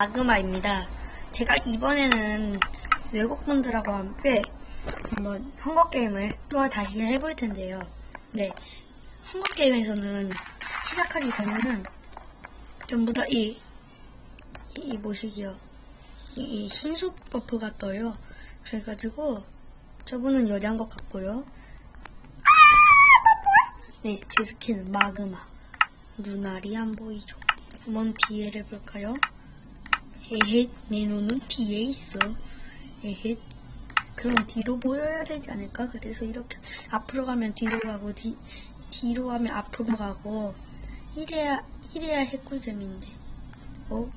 마그마입니다. 제가 이번에는 외국분들하고 함께 한번 헝거게임을 또 다시 해볼 텐데요. 네. 헝거게임에서는 시작하기 전에는 전부 다 이, 이, 이 뭐시기요? 이, 이 신속 버프가 떠요. 그래가지고 저분은 여자인 것 같고요. 네, 제 스킨은 마그마. 눈알이 안 보이죠. 한번 뒤에를 볼까요? 에헷, 내 눈은 뒤에 있어. 에헷. 그럼 뒤로 보여야 되지 않을까? 그래서 이렇게 앞으로 가면 뒤로 가고, 뒤, 뒤로 가면 앞으로 가고, 이래야, 이래야 해꿀잼인데. 어?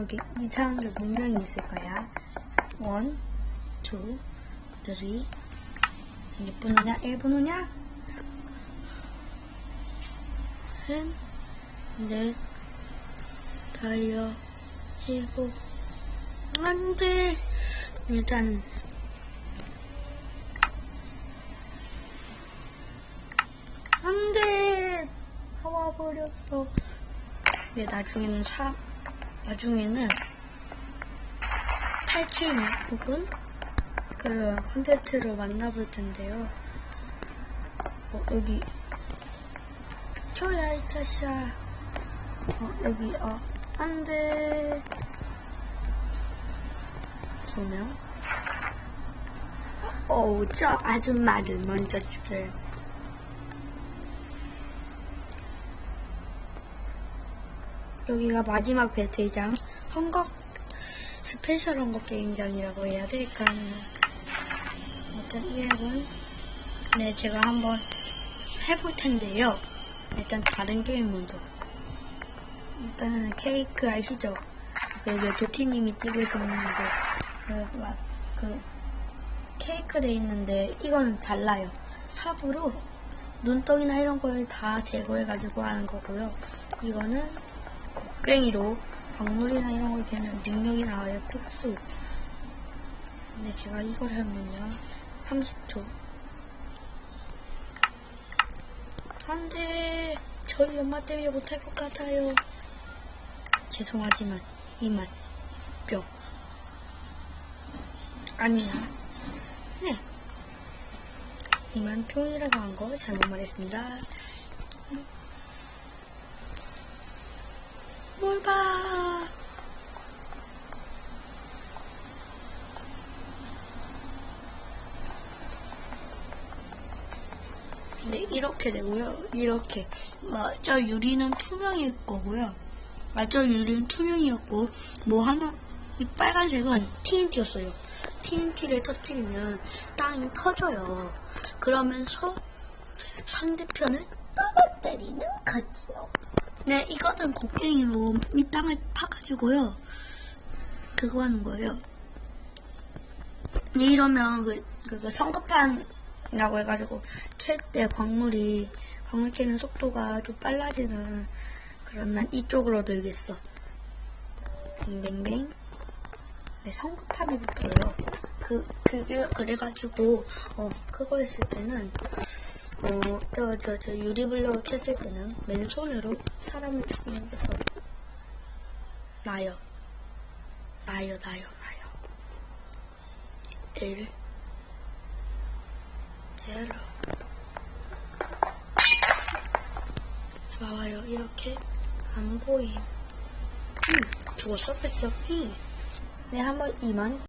여기 이상한 게 분명히 있을 거야. 원, 투, 쓰리. 몇 분이냐? 1분이냐? 셋, 넷, 다여, 일곱. 안 돼. 일단, 안 돼. 하와 버렸어. 네, 나중에는 차, 나중에는 탈출 혹은 그 콘텐츠로 만나볼 텐데요. 어, 여기 켜야 이 차샤. 어, 여기 어 안돼. 두 명. 어, 저 아줌마를 먼저 죽여요. 여기가 마지막 배틀장 헝거 스페셜 헝거 게임장이라고 해야 될까? 일단 1분 네 제가 한번 해볼 텐데요. 일단 다른 게임 먼저. 일단은 케이크 아시죠? 여기 도티님이 찍으시는 그, 그, 막, 그, 케이크 돼 있는데 이거는 달라요. 삽으로 눈덩이나 이런 걸 다 제거해가지고 하는 거고요. 이거는 곡괭이로 광물이나 이런 걸 되면 능력이 나와요. 특수. 근데 제가 이걸 하면요. 30초. 안 돼. 저희 엄마 때문에 못할 것 같아요. 죄송하지만, 이만, 뿅. 아니야. 네. 이만 뿅이라고 한 거 잘못 말했습니다. 뭘 봐. 네, 이렇게 되고요. 이렇게. 뭐, 저 유리는 투명일 거고요. 아, 저 유리는 투명이었고, 뭐 하나, 이 빨간색은 TNT였어요. TNT를 터뜨리면 땅이 터져요. 그러면서 상대편을 떨어뜨리는 거죠. 네, 이거는 곡괭이로 이 땅을 파가지고요. 그거 하는 거예요. 네, 이러면 그, 그, 그 성급한이 라고 해가지고 캘 때 광물이, 광물 캐는 속도가 좀 빨라지는 그런 난 이쪽으로 돌겠어. 뱅뱅뱅. 네, 성급함이 붙어요. 그, 그게, 그래가지고, 어, 그거 했을 때는, 어, 저, 저, 저, 유리블럭을 켰을 때는 맨손으로 사람을 죽이는 게더 나요. 나요, 나요, 나요. 1, 0. 좋아요. 이렇게 안 보임. 음, 죽었어, 벌써. 음. 네, 한번 이만